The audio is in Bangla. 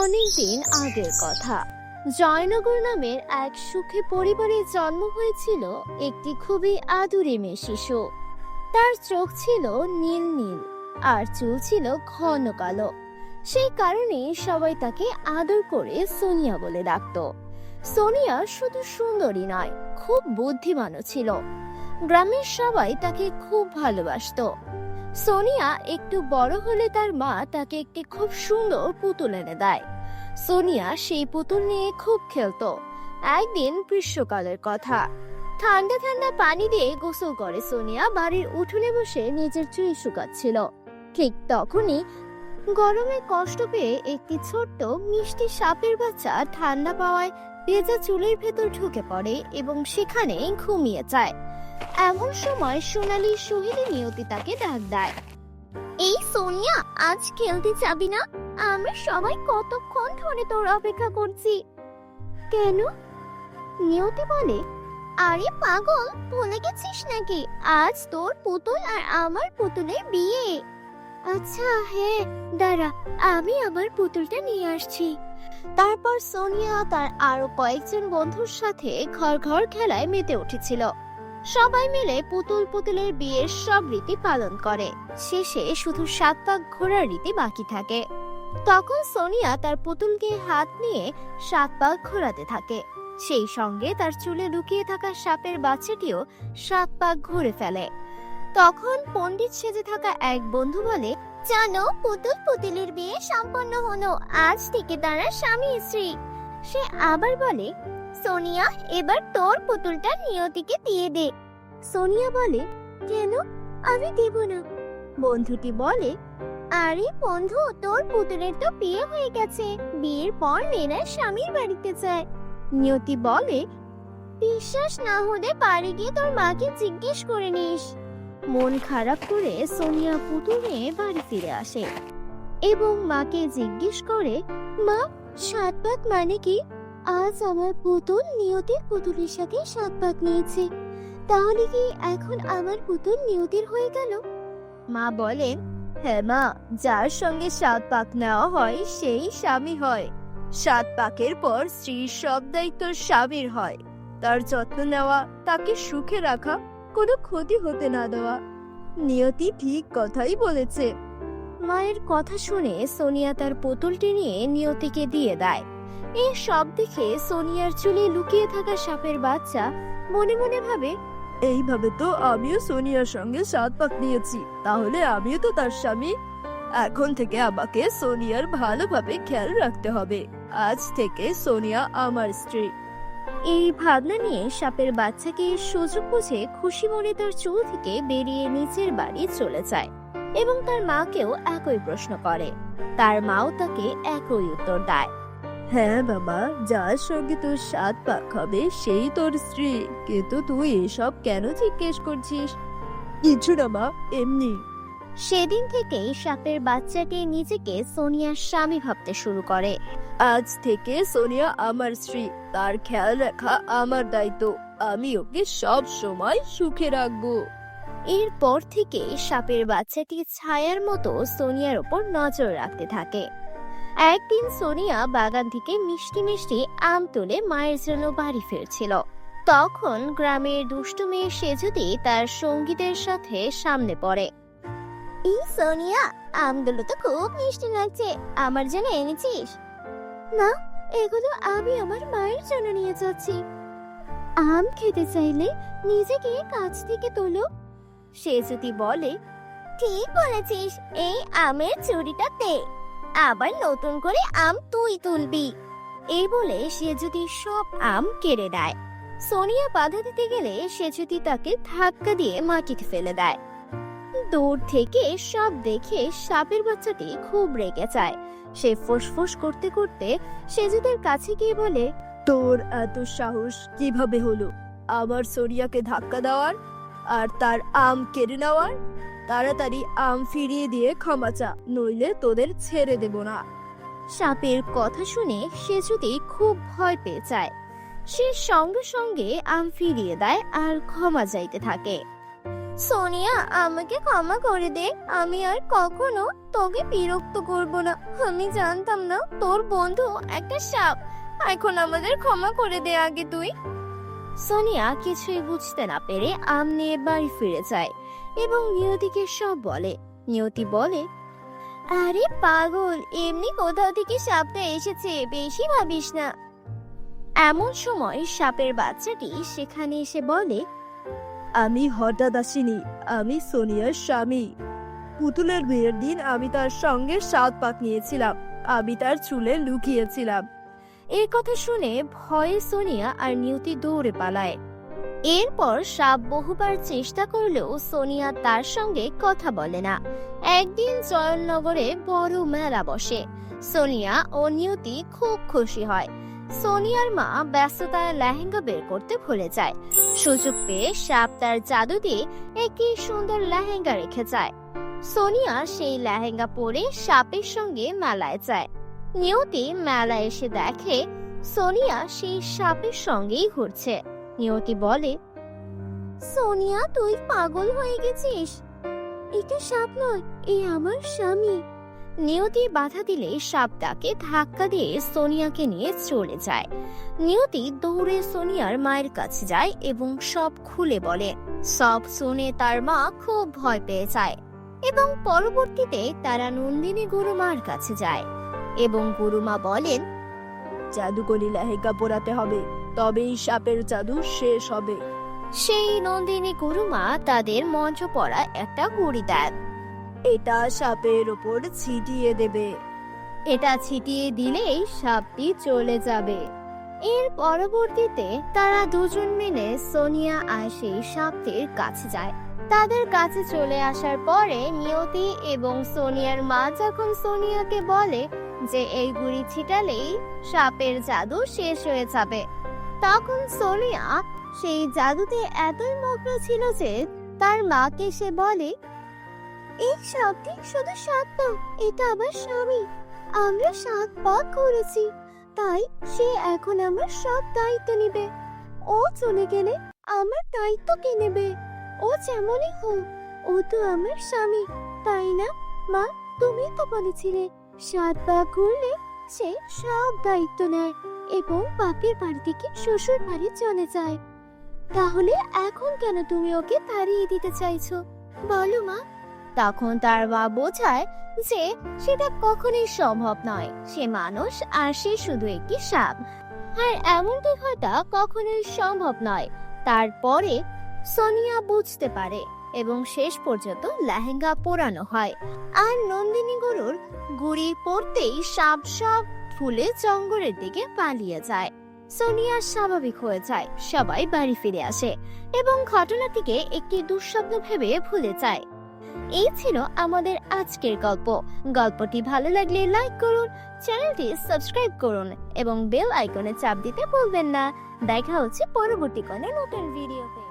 অনেক দিন আগের কথা। জয়নগর নামের এক সুখী পরিবারে জন্ম হয়েছিল একটি খুবই আদুরে মেয়ে শিশু। তার চোখ ছিল নীল নীল, আর চুল ছিল ঘন কালো। সেই কারণে সবাই তাকে আদর করে সোনিয়া বলে ডাকত। সোনিয়া শুধু সুন্দরী নয়, খুব বুদ্ধিমানও ছিল। গ্রামের সবাই তাকে খুব ভালোবাসতো। সোনিয়া একটু বড় হলে তার মা তাকে একটি খুব সুন্দর পুতুল এনে দেয়। সোনিয়া সেই পুতুল নিয়ে খুব খেলতো। একদিন গ্রীষ্মকালের কথা। ঠান্ডা ঠান্ডা পানি দিয়ে গোসল করে সোনিয়া বাড়ির উঠোনে বসে নিজের চুল শুকাচ্ছিল। ঠিক তখনই গরমে কষ্ট পেয়ে একটি ছোট্ট মিষ্টি সাপের বাচ্চা ঠান্ডা পাওয়ায় ভেজা চুলের ভেতর ঢুকে পড়ে এবং সেখানে ঘুমিয়ে যায়। এমন সময় সোনালি সোহেলি নিয়তি তাকে ডাক দেয়। এই সোনিয়া, আজ খেলতে যাবি না? আমরা সবাই কতক্ষণ ধরে তোর অপেক্ষা করছি? কেন? নিয়তি বলে, আরে পাগল, ভুলে গেছিস নাকি? আজ তোর পুতুল আর আমার পুতুলের বিয়ে। আচ্ছা হ্যাঁ দাঁড়া, আমি আমার পুতুলটা নিয়ে আসছি। তারপর সোনিয়া তার আরও কয়েকজন বন্ধুর সাথে ঘর ঘর খেলায় মেতে উঠেছিল। সবাই মিলে পুতুল পুতুলের বিয়ের সব রীতি পালন করে। শেষে শুধু সাত পাক ঘোরার রীতি বাকি থাকে। তখন সোনিয়া তার পুতুলকে হাত নিয়ে সাত পাক ঘোরাতে থাকে। সেই সঙ্গে তার চুলে লুকিয়ে থাকা সাপের বাচ্চাটিও সাত পাক ঘুরে ফেলে। তখন পণ্ডিত সেজে থাকা এক বন্ধু বলে, জানো, পুতুল পুতুলের বিয়ে সম্পন্ন হলো। আজ থেকে তারা স্বামী স্ত্রী। সে আবার বলে সোনিয়া, এবার তোর পুতুলটা নিয়তিকে দিয়ে দে। সোনিয়া বলে, কেন? আমি দেব না। বন্ধুটি বলে, আরে বন্ধু, তোর পুতুলের তো বিয়ে হয়ে গেছে। বিয়ের পর মেয়েরা স্বামীর বাড়িতে যায়। নিয়তি বলে, বিশ্বাস না হলে পারে গিয়ে তোর মাকে জিজ্ঞেস করে নিস। মন খারাপ করে সোনিয়া পুতুল নিয়ে বাড়ি ফিরে আসে এবং মাকে জিজ্ঞেস করে, মা, সাত পাক মানে কি? আজ আমার পুতুল নিয়তির পুতুলের সাথে সাত পাক নিয়েছে। তাহলে কি এখন আমার পুতুল নিয়তির হয়ে গেল? মা বলেন হ্যাঁ মা যার সঙ্গে সাত পাক নেওয়া হয় সেই স্বামী হয়। সাত পাকের পর স্ত্রীর সব দায়িত্ব স্বামীর হয়। তার যত্ন নেওয়া তাকে সুখে রাখা কোনো ক্ষতি হতে না দেওয়া। নিয়তি ঠিক কথাই বলেছে। মায়ের কথা শুনে সোনিয়া তার পুতুলটি নিয়ে নিয়তিকে দিয়ে দেয়। এই সব দেখে সোনিয়ার চুলে লুকিয়ে থাকা সাপের বাচ্চা মনে মনে ভাবে, এইভাবে তো আমিও সোনিয়ার সঙ্গে সাত পাক নিয়েছি, তাহলে আমিও তো তার স্বামী। এখন থেকে আমাকে সোনিয়ার ভালোভাবে খেয়াল রাখতে হবে। আজ থেকে সোনিয়া আমার স্ত্রী। এই ভাবনা নিয়ে সাপের বাচ্চাকে সুযোগ বুঝে খুশি মনে তার চুল থেকে বেরিয়ে নিচের বাড়ি চলে যায় এবং তার মাকেও একই প্রশ্ন করে। তার মাও তাকে একই উত্তর দেয়। হ্যাঁ বাবা যার সঙ্গে তোর সাত পাক হবে সেই তোর স্ত্রী। কিন্তু তুই এসব কেন জিজ্ঞেস করছিস? কিছু না মা এমনি। সেদিন থেকেই সাপের বাচ্চাটি নিজেকে সোনিয়ার স্বামী ভাবতে শুরু করে। আজ থেকে সোনিয়া আমার স্ত্রী। তার খেয়াল রাখা আমার দায়িত্ব। আমি ওকে সব সময় সুখে রাখব। এরপর থেকে সাপের বাচ্চাটি ছায়ার মতো সোনিয়ার ওপর নজর রাখতে থাকে। একদিন সোনিয়া বাগান থেকে মিষ্টি মিষ্টি আম তুলে মায়ের জন্য বাড়ি ফিরছিল। তখন গ্রামের দুষ্টু মেয়ে সেজুতি তার সঙ্গীদের সাথে সামনে পড়ে। এই সোনিয়া, আমগুলো তো খুব মিষ্টি লাগছে, আমার জন্য এনেছিস? না, এগুলো আমি আমার মায়ের জন্য নিয়ে যাচ্ছি। আম খেতে চাইলে নিজেকে কাছ থেকে তোলো। সে যদি বলে, ঠিক বলেছিস, এই আমের চুরিটা দে আবার নতুন করে আম তুই তুলবি। এই বলে সে যদি সব আম কেড়ে দেয় সোনিয়া বাধা দিতে গেলে সে যদি তাকে ধাক্কা দিয়ে মাটিতে ফেলে দেয়। দূর থেকে সব দেখে সাপের বাচ্চাটি খুব রেগে যায়। সে ফুসফুস করতে করতে সেজুদের কাছে গিয়ে বলে, তোর এত সাহস কীভাবে হলো? আমার সোনিয়াকে ধাক্কা দেওয়ার আর তার আম কেড়ে নেওয়ার? তাড়াতাড়ি আম ফিরিয়ে দিয়ে ক্ষমা চা, নইলে তোদের ছেড়ে দেব না। সাপের কথা শুনে সে যদি খুব ভয় পেয়ে যায়, সে সঙ্গে সঙ্গে আম ফিরিয়ে দেয় আর ক্ষমা চাইতে থাকে। সোনিয়া, আমাকে ক্ষমা করে দে। আমি আর কখনো তোকে বিরক্ত করব না। আমি জানতাম না তোর বন্ধু একটা সাপ। এখন আমাদের ক্ষমা করে দে আগে তুই। সোনিয়া কিছুই বুঝতে না পেরে আম নিয়ে বাড়ি ফিরে যায়। এবং নিয়তিকে সব বলে। নিয়তি বলে আরে পাগল এমনি কোথাও থেকে সাপটা এসেছে বেশি ভাবিস না। এমন সময় সাপের বাচ্চাটি সেখানে এসে বলে আমি হঠাৎ আসিনি আমি সোনিয়ার স্বামী। পুতুলের বিয়ের দিন আমি তার সঙ্গে সাত পাক নিয়েছিলাম আমি তার চুলে লুকিয়েছিলাম। এই কথা শুনে ভয়ে সোনিয়া আর নিয়তি দৌড়ে পালায়। এরপর সাপ বহুবার চেষ্টা করলেও সোনিয়া তার সঙ্গে কথা বলে না। একদিন জয়নগরে বড় মেলা বসে। সোনিয়া ও নিয়তি খুব খুশি হয়। সোনিয়ার মা ব্যস্ততায় লেহেঙ্গা বের করতে ভুলে যায়। সুযোগ পেয়ে সাপ তার জাদু দিয়ে একটি সুন্দর লেহেঙ্গা রেখে যায়। সোনিয়া সেই লেহেঙ্গা পরে সাপের সঙ্গে মেলায় যায়। নিয়তি মেলায় এসে দেখে সোনিয়া সেই সাপের সঙ্গেই ঘুরছে। নিয়তি বলে, সোনিয়া, তুই পাগল হয়ে গেছিস। এটা সাপ নয়, এ আমার স্বামী। নিয়তি বাধা দিলে সাপটাকে ধাক্কা দিয়ে সোনিয়াকে নিয়ে চলে যায়। নিয়তি দৌড়ে সোনিয়ার মায়ের কাছে যায় এবং সব খুলে বলে। সব শুনে তার মা খুব ভয় পেয়ে যায় এবং পরবর্তীতে তারা নন্দিনী গুরুমার কাছে যায় এবং গুরুমা বলেন জাদুকরি লেহেঙ্গা পরাতে হবে তবেই সাপের জাদু শেষ হবে। সেই নন্দিনী গুরুমা তাদের মঞ্চ পড়া একটা গুড়ি দেন। এটা সাপের ওপর ছিটিয়ে দেবে। এটা ছিটিয়ে দিলেই সাপটি চলে যাবে। এর পরবর্তীতে তারা দুজন মিলে সোনিয়া আর সেই সাপটির কাছে যায়। তাদের কাছে চলে আসার পরে নিয়তি এবং সোনিয়ার মা যখন সোনিয়াকে বলে যে এই গুড়ি ছিটালেই সাপের জাদু শেষ হয়ে যাবে। তখন সোনিয়া সেই জাদুতে এতই মগ্ন ছিল যে তার মাকে সে বলে, এই সাপটি শুধু সাপ না, এটা আমার স্বামী। আমরা সাত পাক করেছি, তাই সে এখন আমার সব দায়িত্ব নেবে। ও চলে গেলে আমার দায়িত্ব কে নেবে? ও যেমনই হোক, ও তো আমার স্বামী। তাই না, মা? তুমি তো বলেছিলে সাত পাক করলে সে সব দায়িত্ব নেয় এবং বাপের বাড়ি থেকে শ্বশুর বাড়ি চলে যায়। তাহলে এখন কেন তুমি ওকে তাড়িয়ে দিতে চাইছো? বলো মা। তখন তার মা বোঝায় যে সেটা কখনোই সম্ভব নয়। সে মানুষ আর সে শুধু একটি সাপ। আর এমনটি হওয়াটা কখনোই সম্ভব নয়। তারপরে সোনিয়া বুঝতে পারে এবং শেষ পর্যন্ত লেহেঙ্গা পরানো হয়। আর নন্দিনী গরুর গুড়ি পড়তেই সাপ সাপ ফুলে জঙ্গলের দিকে পালিয়ে যায়। সোনিয়া স্বাভাবিক হয়ে যায়, সবাই বাড়ি ফিরে আসে এবং ঘটনাটিকে একটি দুঃস্বপ্ন ভেবে ভুলে যায়। এই ছিল আমাদের আজকের গল্প। গল্পটি ভালো লাগলে লাইক করুন, চ্যানেলটি সাবস্ক্রাইব করুন এবং বেল আইকনে চাপ দিতে ভুলবেন না। দেখা হচ্ছে পরবর্তী কোনো নতুন ভিডিওতে